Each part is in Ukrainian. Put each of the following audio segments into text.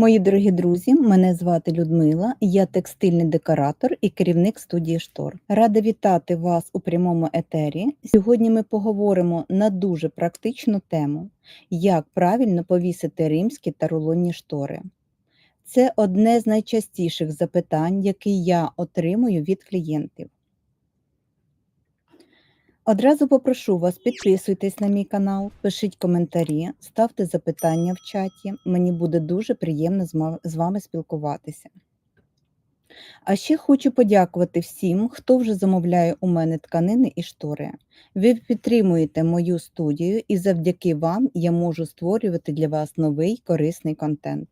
Мої дорогі друзі, мене звати Людмила, я текстильний декоратор і керівник студії Штор. Рада вітати вас у прямому етері. Сьогодні ми поговоримо на дуже практичну тему, як правильно повісити римські та рулонні штори. Це одне з найчастіших запитань, які я отримую від клієнтів. Одразу попрошу вас, підписуйтесь на мій канал, пишіть коментарі, ставте запитання в чаті. Мені буде дуже приємно з вами спілкуватися. А ще хочу подякувати всім, хто вже замовляє у мене тканини і штори. Ви підтримуєте мою студію, і завдяки вам я можу створювати для вас новий корисний контент.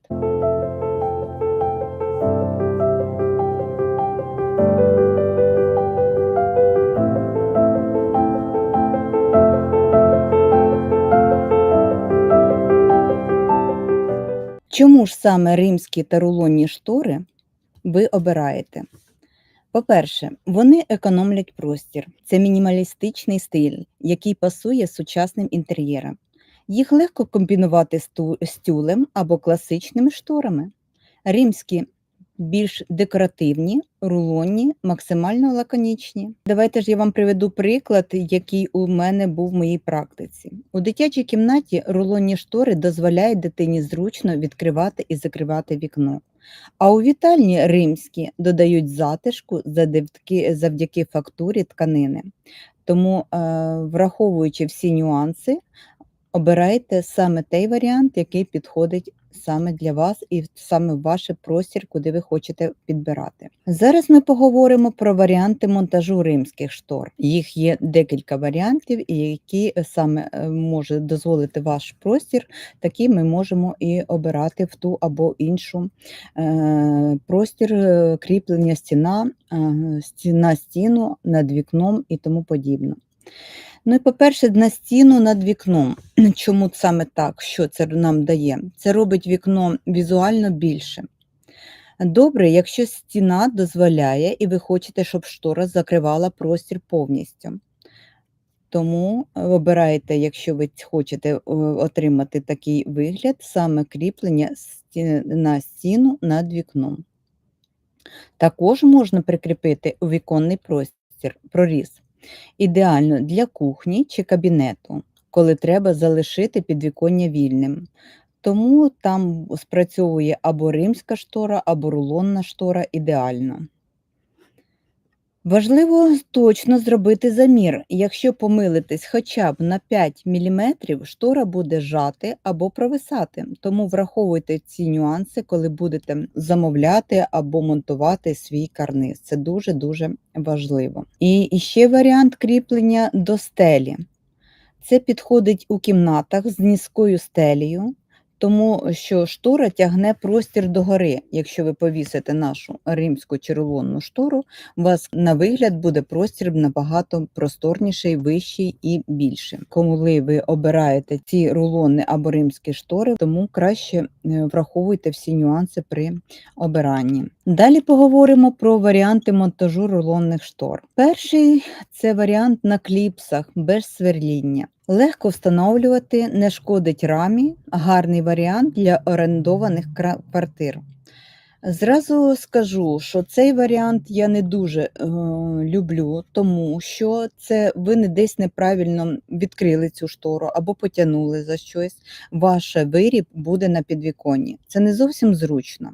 Чому ж саме римські та рулонні штори ви обираєте? По-перше, вони економлять простір. Це мінімалістичний стиль, який пасує сучасним інтер'єрам. Їх легко комбінувати з тюлем або класичними шторами. Римські більш декоративні, рулонні, максимально лаконічні. Давайте ж я вам приведу приклад, який у мене був в моїй практиці. У дитячій кімнаті рулонні штори дозволяють дитині зручно відкривати і закривати вікно. А у вітальні римські додають затишку завдяки, фактурі тканини. Тому, е, враховуючи всі нюанси, обирайте саме той варіант, який підходить саме для вас і саме ваш простір, куди ви хочете підбирати. Зараз ми поговоримо про варіанти монтажу римських штор. Їх є декілька варіантів, які е, саме е, може дозволити ваш простір, такі ми можемо і обирати в ту або іншу е, простір, кріплення стіна, е, сті- на стіну, над вікном і тому подібне. Ну і по-перше, на стіну над вікном. Чому саме так? Що це нам дає? Це робить вікно візуально більше. Добре, якщо стіна дозволяє, і ви хочете, щоб штора закривала простір повністю. Тому е, обирайте, якщо ви хочете е, отримати такий вигляд, саме кріплення на стіну над вікном. Також можна прикріпити у віконний простір проріз. Ідеально для кухні чи кабінету, коли треба залишити підвіконня вільним. Тому там спрацьовує або римська штора, або рулонна штора ідеально. Важливо точно зробити замір. Якщо помилитесь хоча б на 5 мм, штора буде жати або провисати. Тому враховуйте ці нюанси, коли будете замовляти або монтувати свій карниз. Це дуже-дуже важливо. І ще варіант кріплення до стелі. Це підходить у кімнатах з низькою стелею, тому що штора тягне простір догори. Якщо ви повісите нашу римську червону штору, у вас на вигляд буде простір набагато просторніший, вищий і більший. Коли ви обираєте ці рулони або римські штори, тому краще е, враховуйте всі нюанси при обиранні. Далі поговоримо про варіанти монтажу рулонних штор. Перший це варіант на кліпсах без сверління. Легко встановлювати, не шкодить рамі, гарний варіант для орендованих квартир. Зразу скажу, що цей варіант я не дуже е, люблю, тому що це ви не десь неправильно відкрили цю штору або потягнули за щось. Ваш виріб буде на підвіконні. Це не зовсім зручно.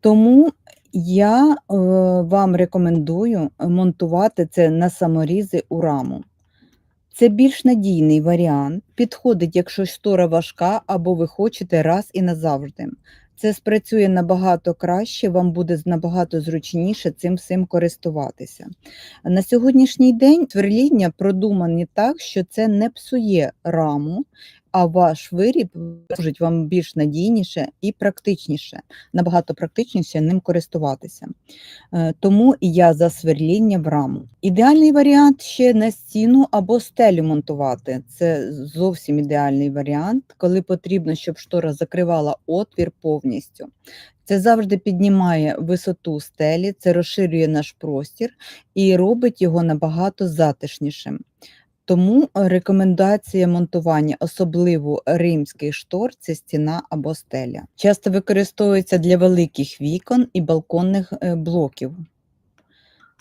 Тому я е, вам рекомендую монтувати це на саморізи у раму. Це більш надійний варіант, підходить, якщо штора важка або ви хочете раз і назавжди. Це спрацює набагато краще, вам буде набагато зручніше цим всім користуватися. На сьогоднішній день сверління продумані так, що це не псує раму, а ваш виріб служить вам більш надійніше і практичніше, набагато практичніше ним користуватися. Е, Тому і я за сверління в раму. Ідеальний варіант ще на стіну або стелю монтувати. Це зовсім ідеальний варіант, коли потрібно, щоб штора закривала отвір повністю. Це завжди піднімає висоту стелі, це розширює наш простір і робить його набагато затишнішим. Тому рекомендація монтування, особливо римських штор, це стіна або стеля. Часто використовується для великих вікон і балконних е, блоків.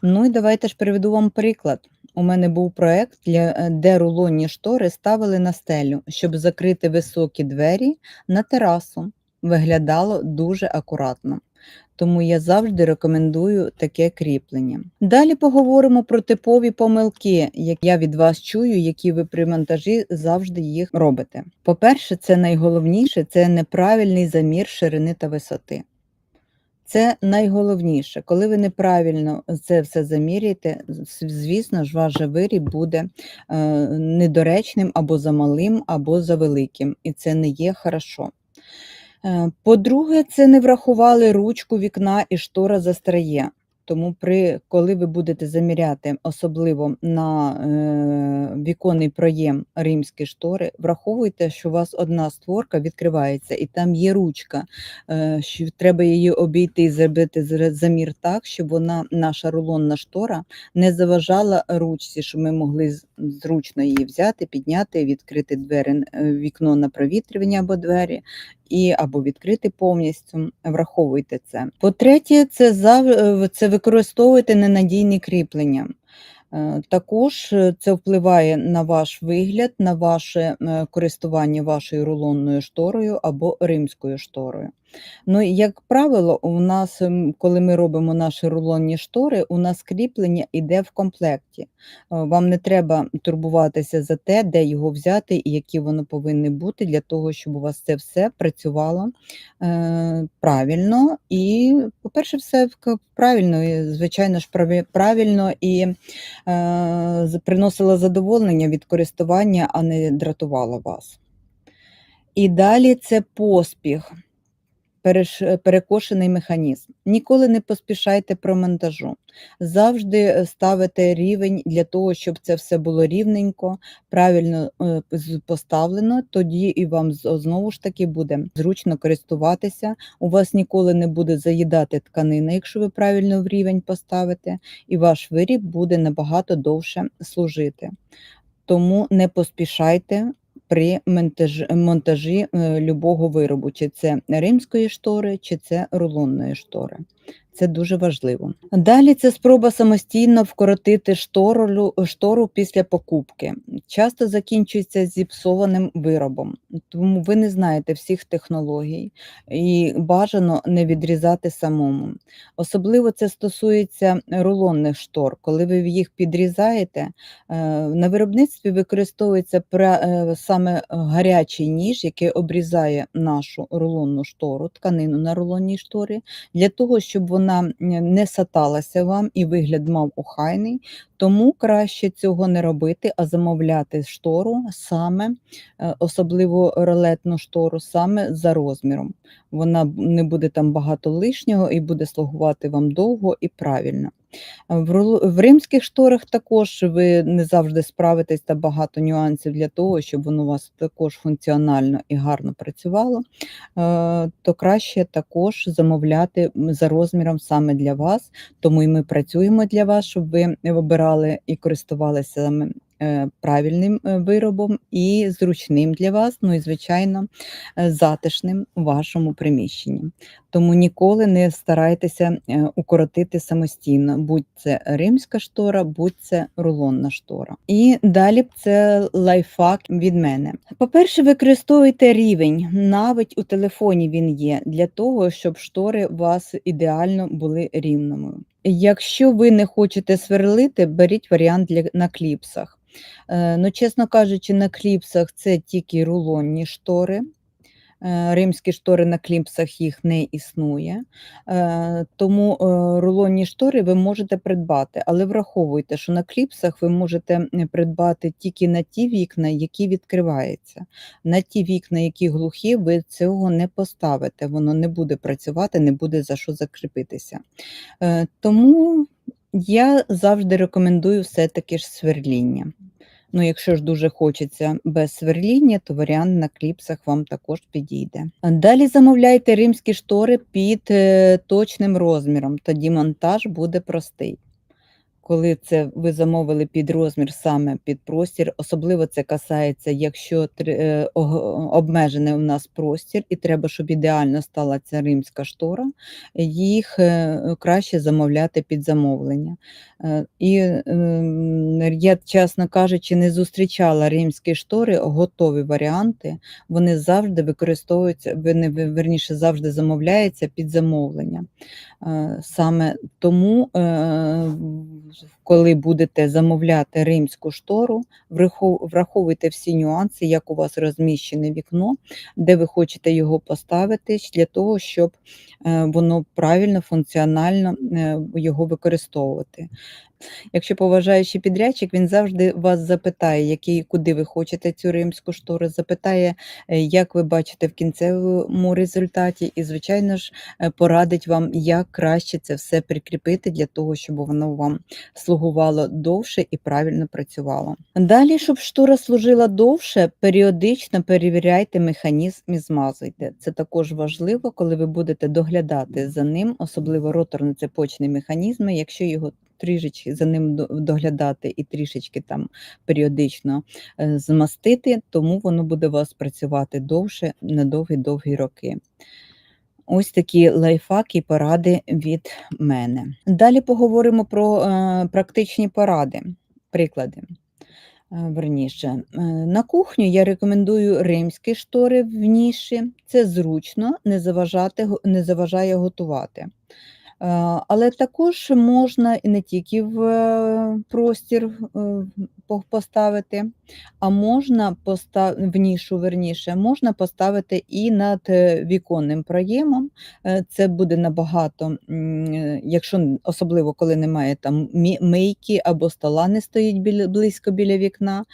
Ну і давайте ж приведу вам приклад. У мене був проект, е, де рулонні штори ставили на стелю, щоб закрити високі двері на терасу. Виглядало дуже акуратно. Тому я завжди рекомендую таке кріплення. Далі поговоримо про типові помилки, як я від вас чую, які ви при монтажі завжди їх робите. По-перше, це найголовніше це неправильний замір ширини та висоти. Це найголовніше. Коли ви неправильно це все заміряєте, звісно ж, ваш виріб буде е, недоречним або замалим, або завеликим, і це не є хорошо. Е, По-друге, це не врахували ручку вікна і штора застряє. Тому, при, коли ви будете заміряти, особливо на е, віконний проєм римські штори, враховуйте, що у вас одна створка відкривається, і там є ручка, е, що треба її обійти і зробити замір так, щоб вона, наша рулонна штора, не заважала ручці, щоб ми могли зручно її взяти, підняти, відкрити двері, е, вікно на провітрювання або двері, і або відкрити повністю. Враховуйте це. По-третє, це е, це використовуйте ненадійні кріплення. Е, Також е, це впливає на ваш вигляд, на ваше користування вашою рулонною шторою або римською шторою. Ну, як правило, у нас, ем, коли ми робимо наші рулонні штори, у нас кріплення йде в комплекті. Е, Вам не треба турбуватися за те, де його взяти і які воно повинні бути для того, щоб у вас це все працювало е, правильно. І, по-перше, все правильно, і, звичайно ж, правильно і е, приносило задоволення від користування, а не дратувало вас. І далі це поспіх перекошений механізм. Ніколи не поспішайте про монтажу. Завжди е, ставите рівень для того, щоб це все було рівненько, правильно е, поставлено. Тоді і вам знову ж таки буде зручно користуватися. У вас ніколи не буде заїдати тканина, якщо ви правильно в рівень поставите, і ваш виріб буде набагато довше служити. Тому не поспішайте при монтажі, монтажі е, любого виробу, чи це римської штори, чи це рулонної штори. Це дуже важливо. Далі це спроба самостійно вкоротити штору, штору після покупки. Часто закінчується зіпсованим виробом, тому ви не знаєте всіх технологій і бажано не відрізати самому. Особливо це стосується рулонних штор. Коли ви їх підрізаєте, е, на виробництві використовується е, саме гарячий ніж, який обрізає нашу рулонну штору, тканину на рулонній шторі, для того, щоб вона м, не саталася вам і вигляд мав охайний. Тому краще цього не робити, а замовляти штору саме, е, особливо ролетну штору, саме за розміром. Вона не буде там багато лишнього і буде слугувати вам довго і правильно. А В, римських шторах також ви не завжди справитесь та багато нюансів для того, щоб воно у вас також функціонально і гарно працювало, е, то краще також замовляти за розміром саме для вас. Тому і ми працюємо для вас, щоб ви вибирали і користувалися е, правильним е, виробом і зручним для вас, ну і звичайно е, затишним у вашому приміщенні. Тому ніколи не старайтеся е, укоротити самостійно, будь це римська штора, будь це рулонна штора. І далі це лайфхак від мене. По-перше, використовуйте рівень, навіть у телефоні він є, для того, щоб штори у вас ідеально були рівними. Якщо ви не хочете сверлити, беріть варіант для, на кліпсах. Е, ну, чесно кажучи, на кліпсах це тільки рулонні штори. Е, Римські штори на кліпсах їх не існує, Е, тому рулонні штори ви можете придбати, але враховуйте, що на кліпсах ви можете придбати тільки на ті вікна, які відкриваються. На ті вікна, які глухі, ви цього не поставите, воно не буде працювати, не буде за що закріпитися. Тому я завжди рекомендую все-таки ж сверління. Ну, якщо ж дуже хочеться без сверління, то варіант на кліпсах вам також підійде. Далі замовляйте римські штори під е, точним розміром, тоді монтаж буде простий. Коли це ви замовили під розмір саме під простір. Особливо це касається, якщо тр- е, обмежений у нас простір, і треба, щоб ідеально стала ця римська штора, їх е, краще замовляти під замовлення. Е, І ем, я, чесно кажучи, не зустрічала римські штори, готові варіанти. Вони завжди використовуються, вони, верніше, завжди замовляються під замовлення. Саме тому, коли будете замовляти римську штору, враховуйте всі нюанси, як у вас розміщене вікно, де ви хочете його поставити, для того, щоб е, воно правильно, функціонально е, його використовувати. Якщо поважаючий підрядчик, він завжди вас запитає, який, куди ви хочете цю римську штору, запитає, е, як ви бачите в кінцевому результаті, і, звичайно ж, е, порадить вам, як краще це все прикріпити для того, щоб воно вам слугувало довше і правильно працювало. Далі, щоб штора служила довше, періодично перевіряйте механізм і змазуйте. Це також важливо, коли ви будете доглядати за ним, особливо роторно-цепочні механізми, якщо його трішечки за ним доглядати і трішечки там періодично е, змастити, тому воно буде у вас працювати довше на довгі-довгі роки. Ось такі лайфхаки і поради від мене. Далі поговоримо про е, практичні поради, приклади. Е, Верніше, Е, на кухню я рекомендую римські штори в ніші. Це зручно, не, заважати, не заважає готувати. Е, Але також можна і не тільки в е, простір е, поставити, а можна поста... в нішу, верніше, можна поставити і над віконним проємом. Це буде набагато, якщо особливо коли немає там мийки або стола не стоїть біля, близько біля вікна,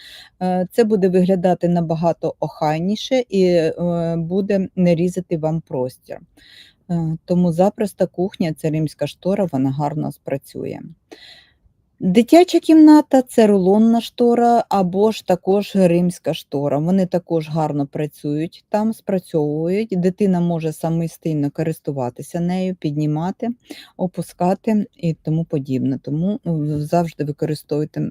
це буде виглядати набагато охайніше і буде не різати вам простір. Е, Тому запросто кухня, це римська штора, вона гарно спрацює. Дитяча кімната це рулонна штора або ж також римська штора. Вони також гарно працюють, там спрацьовують. Дитина може самостійно користуватися нею, піднімати, опускати і тому подібне. Тому е, завжди використовуйте.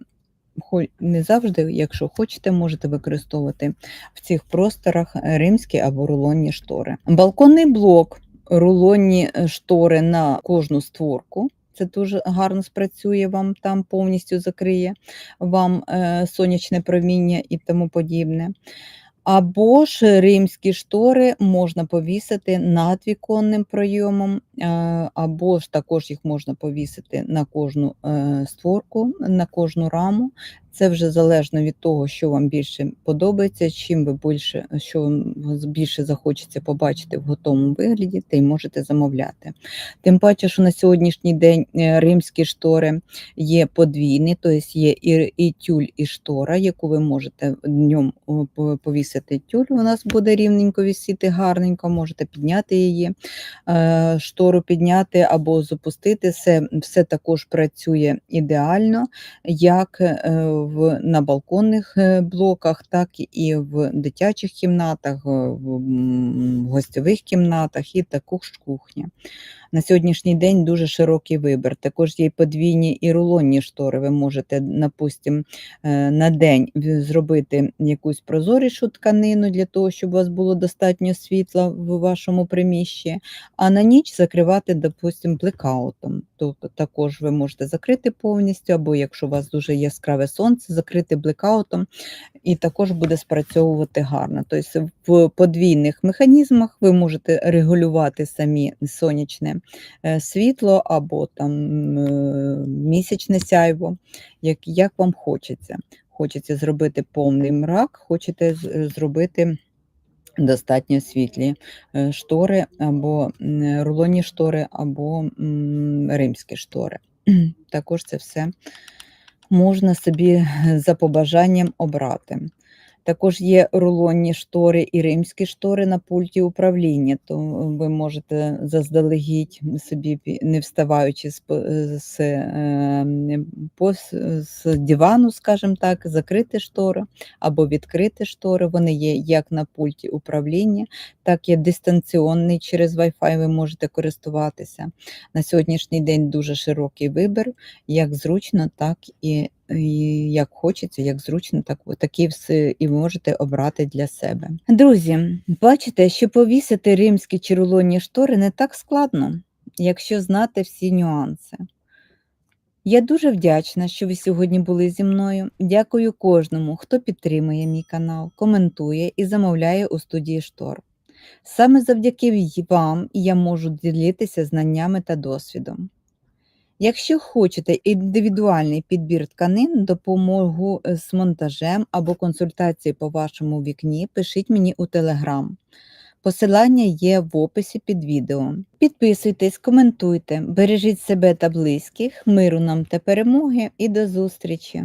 Не завжди, якщо хочете, можете використовувати в цих просторах римські або рулонні штори. Балконний блок, рулонні е, штори на кожну створку. Це дуже гарно спрацює вам там, повністю закриє вам е, сонячне проміння і тому подібне. Або ж римські штори можна повісити над віконним пройомом, е, або ж також їх можна повісити на кожну створку, на кожну раму. Це вже залежно від того, що вам більше подобається, чим ви більше, що вам більше захочеться побачити в готовому вигляді, те й можете замовляти. Тим паче, що на сьогоднішній день е, римські штори є подвійні, тобто є і, тюль, і штора, яку ви можете днем повісити тюль, у нас буде рівненько висіти, гарненько, можете підняти її, е, штору підняти або запустити. Все, все також працює ідеально, як е, в, на балконних е, блоках, так і в дитячих кімнатах, е, в гостьових кімнатах і також кухня. На сьогоднішній день дуже широкий вибір. Також є подвійні і рулонні штори. Ви можете, допустимо, на день зробити якусь прозорішу тканину для того, щоб у вас було достатньо світла в вашому приміщенні, а на ніч закривати, допустимо, блекаутом. Тобто також ви можете закрити повністю, або якщо у вас дуже яскраве сонце, закрити блекаутом, і також буде спрацьовувати гарно. Тобто в подвійних механізмах ви можете регулювати самі сонячне е, світло або там е, місячне сяйво, як, як вам хочеться. Хочеться зробити повний мрак, хочете е, зробити достатньо світлі штори або рулонні штори, або римські штори. Також це все можна собі е, за побажанням обрати. Також є рулонні штори і римські штори на пульті управління, то ви можете заздалегідь собі, не вставаючи з, по- з, е, з дивану, скажімо так, закрити штори або відкрити штори. Вони є як на пульті управління, так і дистанційний через Wi-Fi ви можете користуватися. На сьогоднішній день дуже широкий вибір, як зручно, так і, як хочеться, як зручно, так такі все і можете обрати для себе. Друзі, бачите, що повісити римські чи рулонні штори не так складно, якщо знати всі нюанси. Я дуже вдячна, що ви сьогодні були зі мною. Дякую кожному, хто підтримує мій канал, коментує і замовляє у студії штор. Саме завдяки вам я можу ділитися знаннями та досвідом. Якщо хочете індивідуальний підбір тканин, допомогу е, з монтажем або консультації по вашому вікні, пишіть мені у Телеграм. Посилання є в описі під відео. Підписуйтесь, коментуйте, бережіть себе та близьких, миру нам та перемоги і до зустрічі!